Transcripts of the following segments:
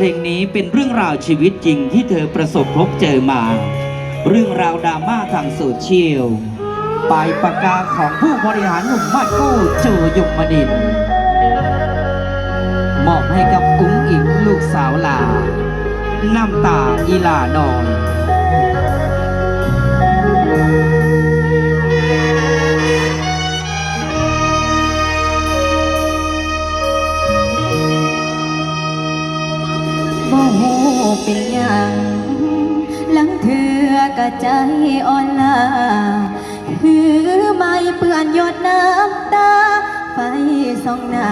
เพลงนี้เป็นเรื่องราวชีวิตจริงที่เธอประสบพบเจอมา เรื่องราวดราม่าทางโซเชียลปลายปากกาของผู้บริหารหนุ่มมาดกู้จูยุกมดินมอบให้กับกุ้งอิงลูกสาวลา น้ำตาอีลานอน เป็นหยังหลังเถือกระใจอ่อนลาถือไม้เปื้อนหยดน้ำตา ไฟส่องหน้า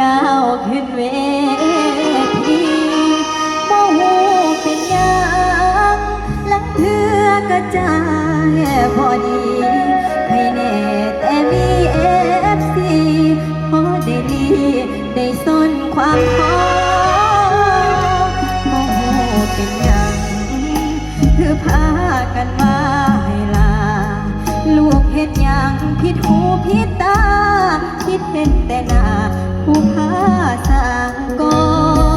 ก้าวขึ้นเวทีบ่ฮู้เป็นหยังหลังเถือกระใจพอดีให้แน่แต่มีเอฟซีพอได้ดีได้สนความพอ พากันมาให้ลา ลูกเฮ็ดยังผิดหูผิดตา คิดเป็นแต่นาผู้พาสางกอ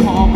อี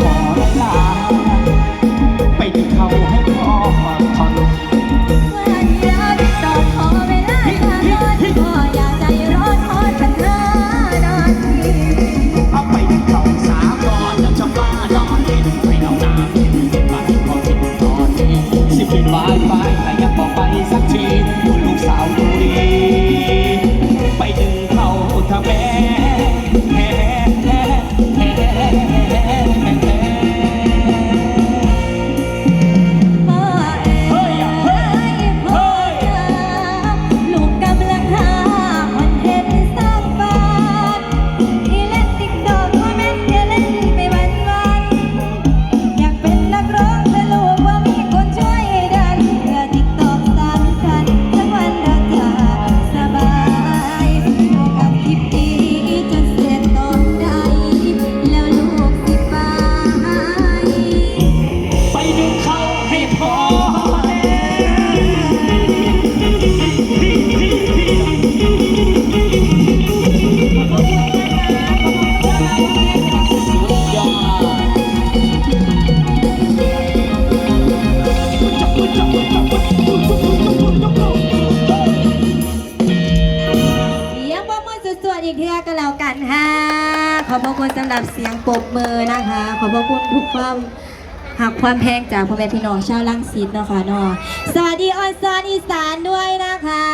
ความแพงจากพ่อแม่พี่น้องชาวลังสิตเนาะค่ะเนาะสวัสดีออนซอนอีสานด้วยนะคะ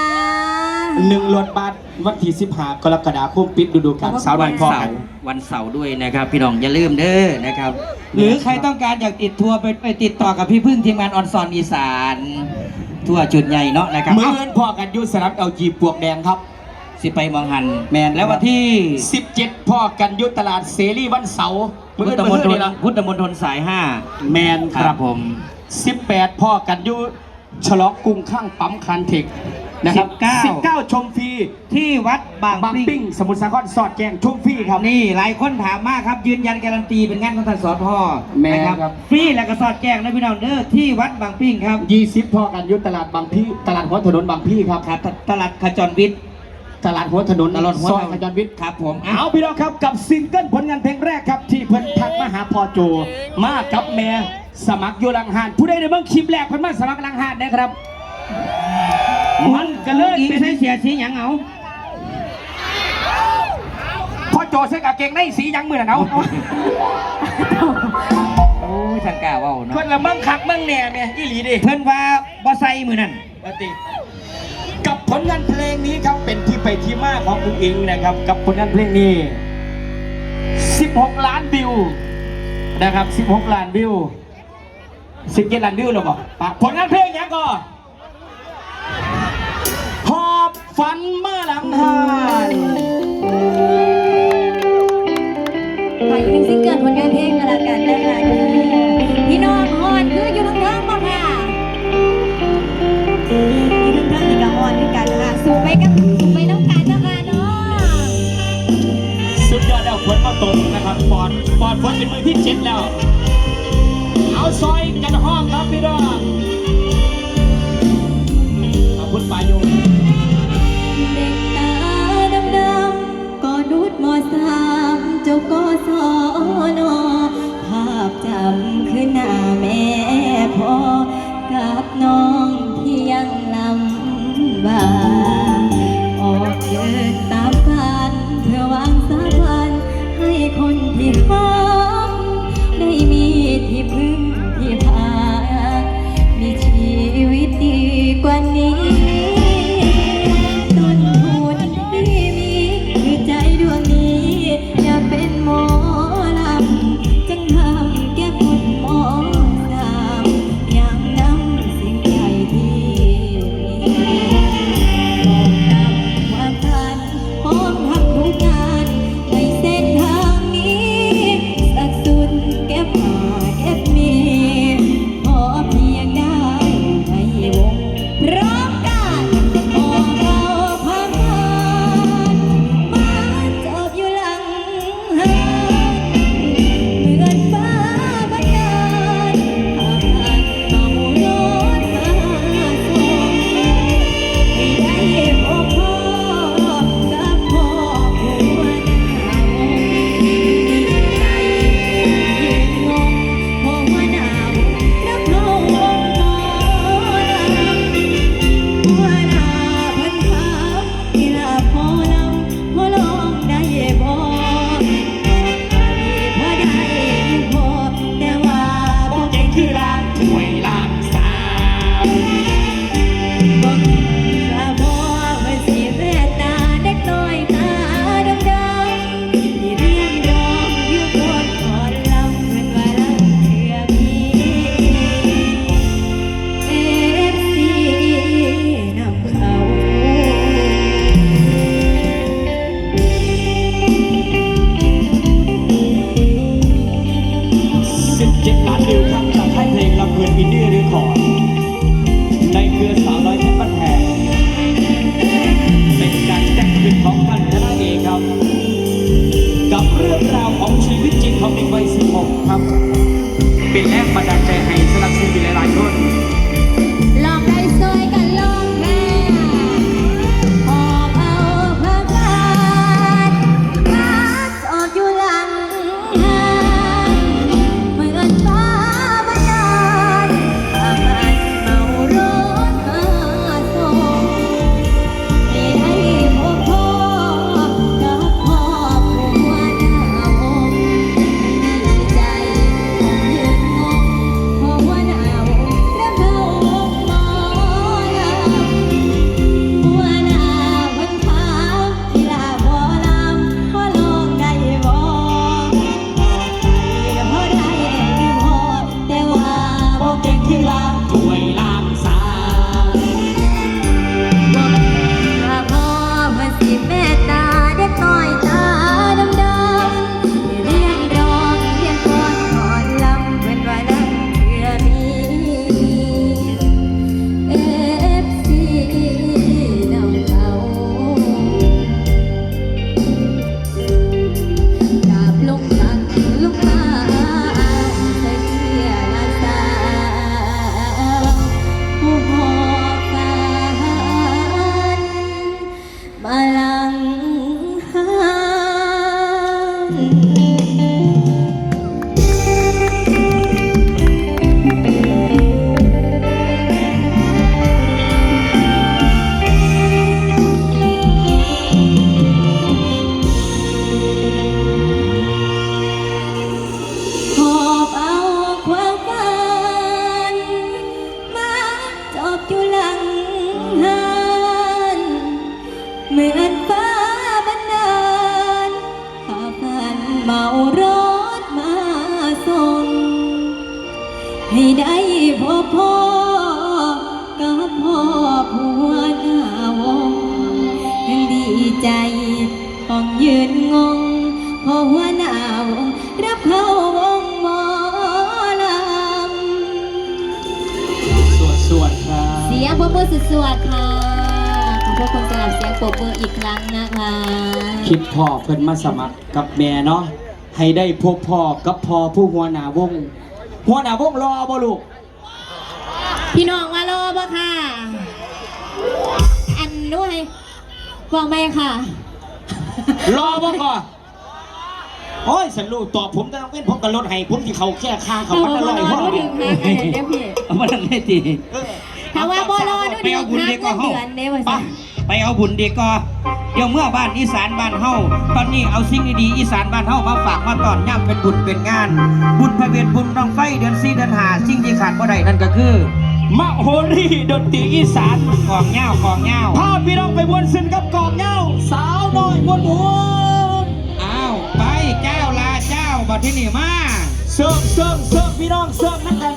หนึ่งรถบัสวันที่15กรกฎาคมปิดฤดูกาลสาววัวันนพ่อเสากัน ร์วันเสาร์ด้วยนะครับ พี่น้องอย่าลืมเด้อนะครับหรือใครต้องการอยากติดทัวร์ไปไปติดต่อกับพี่พึ่งทีมงานออนซอนอีสานทั่วจุดใหญ่เนาะนะครับเมื่เอ้าอนพ่อกันอยุสนับเอลจีปวกแดงครับ สิไปมองหันแมนแล้ววันที่ 17 พ่อกันอยุตลาดเสรีวันเสาร์ พุทธมมื้ณอฑนี้ลละพุทธมณฑลสายห้าแมนครับผม 18 พ่อกันอยุฉลองกรุงข้างปั๊มคันเทคนะครับ 19 19ชมฟรีที่วัดบางบางปิ้ปิ้งงสมุทรสาครสอดแกงชมฟรีครับ นี่หลายคนถามมากครับ ยืนยันการันตีเป็นงานของท่านสอพ่อแม่นนะครับฟรีและก็สอดแจ้งนะพี่น้องเด้อที่วัดบางปิ้งครับ 20 พ่อกันอยุตลาดบางพี่ตลาดหัวถนนบางพี่ครับครับตลาดขจรวิทย์ตลาดหัวถนนตลาดหัวซอยถนนขจรวิทย์ครับผมเอาพี่น้องครับกับซิงเกิลผลงานเพลงแรกครับที่เพิ่นทักมาหาพอโจมากับแม่สมัครอยู่ลังหานผู้ใดในเบื้องคลิปแรกเพิ่นมาสมัครลังหานนะครับมันก็เลยอีเป็ใช้นเสียสีหยังเอาพอโจใส่กางเกงในสีหยังมือน่ะเนาะโอ้ยสังกาเว่าเนาะเพิ่นละเมืองคักเมืองแหน่แม่อีหลีดิเพิ่นว่าบ่ใส่มือนั่นปกติกับผลงานเพลงนี้ครับเป็นที่ไปที่มาของคุณอิงนะครับ กับผลงานเพลงนี้ 16 ล้านวิว นะครับ 16 ล้านวิว17ล้านวิวหรอบอกปะผลงานเพลงยังก่อนหอบฝันมาหลังหานขออีกหนึ่งซิงเกิลผลงานเพลงก็แล้วกันนะคะพี่น้องฮอนคืออยู่ทางเทิงมาค่ะอยู่ทางเทิงนี่ก็ฮอนด้วยกันค่ะสู้ไปกัน มือที่เจ็ดแล้ว เอาซอยกันห้องครับพี่น้อง ห สุดสวดค่ะ ขอบพระคุณสำหรับเสียงปรบมืออีกครั้งนะคะคิดพ่อเพิ่นมาสมัครกับแม่เนาะให้ได้พบพ่อกับพ่อผู้หัวหน้าวง หัวหน้าวงรอบ่ลูกพี่น้องมารอบ่ค่ะ อันด้วยบอกไหมค่ะ รอบ่ก่อนโอ้ยฉันรู้ตอบผมแต่ต้องเป็นผมกับรถให้ผมที่เขาแค่ข้างเขาถ้ามันว่าอบ่ร่อยรอห้องดูถึงทางอันเดี๋ยวพี่ เอามาดังได้ตีเออ เอาบุญทางดีกว่าเงินเฮาเดือนเด้ว่าไปซั่นไปเอาบุญดีกว่าเดี๋ยวเมื่อบ้านอีสานบ้านเฮาตอนนี้เอาสิ่งดีๆอีสานบ้านเฮามาฝากมาตอนย่ำเป็นบุญเป็นงาน บุญพระเวทบุญรองไฟเดือนสี่เดือนห้าสิ่งที่ขาดบ่ได้นั่นก็คือมะโหรีดนตรีอีสานกองเงากองเงาพาพี่น้องไปบวนซึนกับกองเหย้าสาวน้อยมวนมวนอ้าวไปเจ้าลาเจ้าบัดที่นี่มาเสิร์ฟเสิร์ฟเสิร์ฟพี่น้องเสิร์ฟนั่นกัน